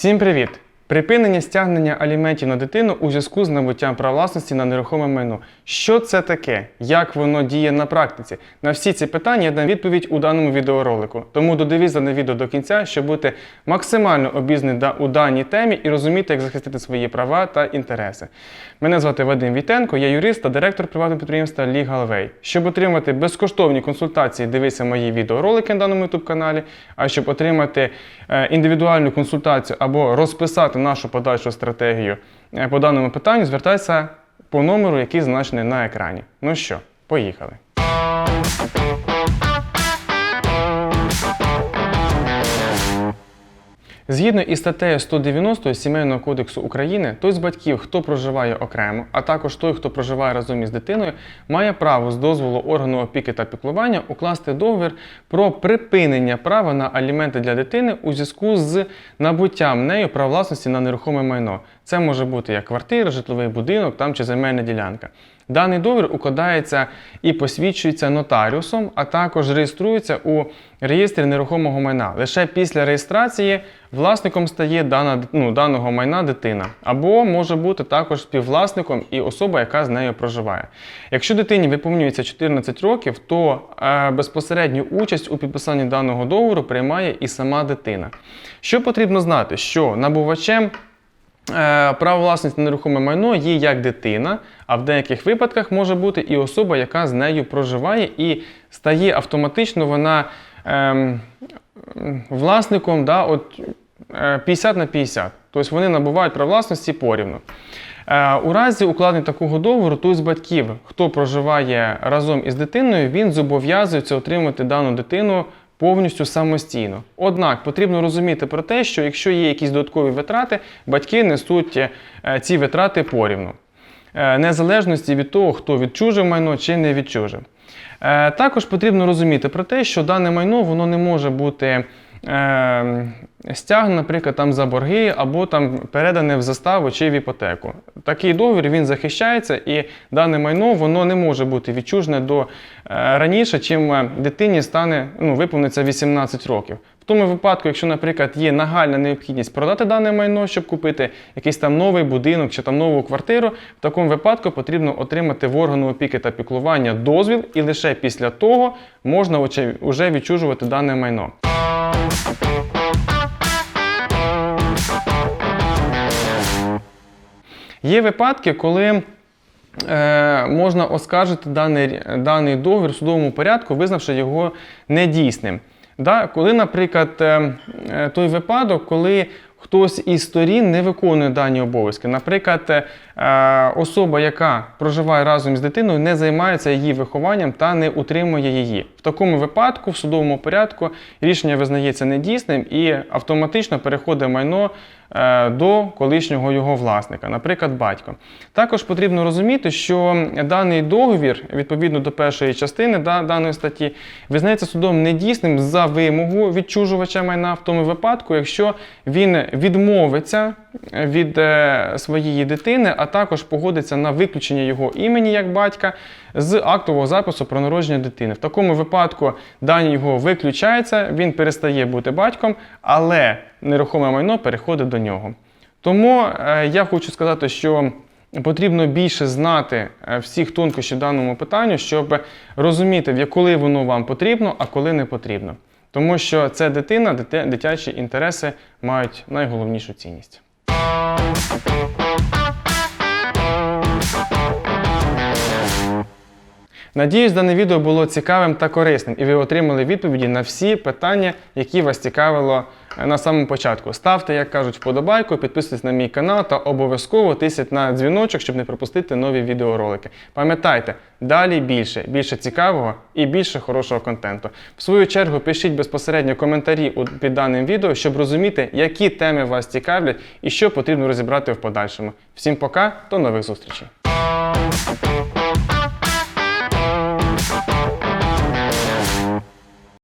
Всім привіт! Припинення стягнення аліментів на дитину у зв'язку з набуттям прав власності на нерухоме майно. Що це таке? Як воно діє на практиці? На всі ці питання я дам відповідь у даному відеоролику. Тому додивіться дане відео до кінця, щоб бути максимально обізнаний у даній темі і розуміти, як захистити свої права та інтереси. Мене звати Вадим Вітенко, я юрист та директор приватного підприємства LegalWay. Щоб отримати безкоштовні консультації, дивися мої відеоролики на даному YouTube каналі. А щоб отримати е, індивідуальну консультацію або розписати нашу подальшу стратегію е, по даному питанню, звертайся по номеру, який зазначений на екрані. Ну що, поїхали. Згідно із статтею 190 Сімейного кодексу України, той з батьків, хто проживає окремо, а також той, хто проживає разом із дитиною, має право з дозволу органу опіки та піклування укласти договір про припинення права на аліменти для дитини у зв'язку з набуттям нею прав власності на нерухоме майно. Це може бути як квартира, житловий будинок там чи земельна ділянка. Даний договір укладається і посвідчується нотаріусом, а також реєструється у реєстрі нерухомого майна. Лише після реєстрації власником стає дана, ну, даного майна дитина, або може бути також співвласником і особа, яка з нею проживає. Якщо дитині виповнюється 14 років, то е, безпосередню участь у підписанні даного договору приймає і сама дитина. Що потрібно знати, що набувачем Е, Право власності на нерухоме майно є як дитина, а в деяких випадках може бути і особа, яка з нею проживає, і стає автоматично вона ем, власником да, от, е, 50 на 50. Тобто вони набувають право власності порівну. Е, У разі укладення такого договору, той з батьків, хто проживає разом із дитиною, він зобов'язується отримати дану дитину повністю самостійно. Однак потрібно розуміти про те, що якщо є якісь додаткові витрати, батьки несуть е, ці витрати порівну, Е, незалежності від того, хто відчужив майно чи не відчужив. Е, Також потрібно розуміти про те, що дане майно воно не може бути е, стягнено, наприклад, там за борги або там передане в заставу чи в іпотеку. Такий договір він захищається, і дане майно воно не може бути відчужене до е, раніше, чим дитині стане ну, виповниться 18 років. Тому випадку, якщо, наприклад, є нагальна необхідність продати дане майно, щоб купити якийсь там новий будинок чи там нову квартиру, в такому випадку потрібно отримати в органу опіки та піклування дозвіл, і лише після того можна вже відчужувати дане майно. Є випадки, коли е, можна оскаржити даний, даний договір в судовому порядку, визнавши його недійсним. Да? Коли, наприклад, е, е, той випадок, коли хтось із сторін не виконує дані обов'язки. Наприклад, е, особа, яка проживає разом з дитиною, не займається її вихованням та не утримує її. В такому випадку, в судовому порядку, рішення визнається недійсним і автоматично переходить майно е, до колишнього його власника, наприклад, батько. Також потрібно розуміти, що даний договір, відповідно до першої частини да, даної статті, визнається судом недійсним за вимогу відчужувача майна в тому випадку, якщо він відмовиться від е, своєї дитини, а також погодиться на виключення його імені як батька з актового запису про народження дитини. В такому випадку дані його виключається, він перестає бути батьком, але нерухоме майно переходить до нього. Тому е, я хочу сказати, що потрібно більше знати е, всіх тонкощів даному питанню, щоб розуміти, коли воно вам потрібно, а коли не потрібно. Тому що це дитина, дитячі інтереси мають найголовнішу цінність. Надіюсь, дане відео було цікавим та корисним, і ви отримали відповіді на всі питання, які вас цікавило на самому початку. Ставте, як кажуть, вподобайку, підписуйтесь на мій канал та обов'язково тисніть на дзвіночок, щоб не пропустити нові відеоролики. Пам'ятайте, далі більше, більше цікавого і більше хорошого контенту. В свою чергу пишіть безпосередньо коментарі під даним відео, щоб розуміти, які теми вас цікавлять і що потрібно розібрати в подальшому. Всім пока, до нових зустрічей!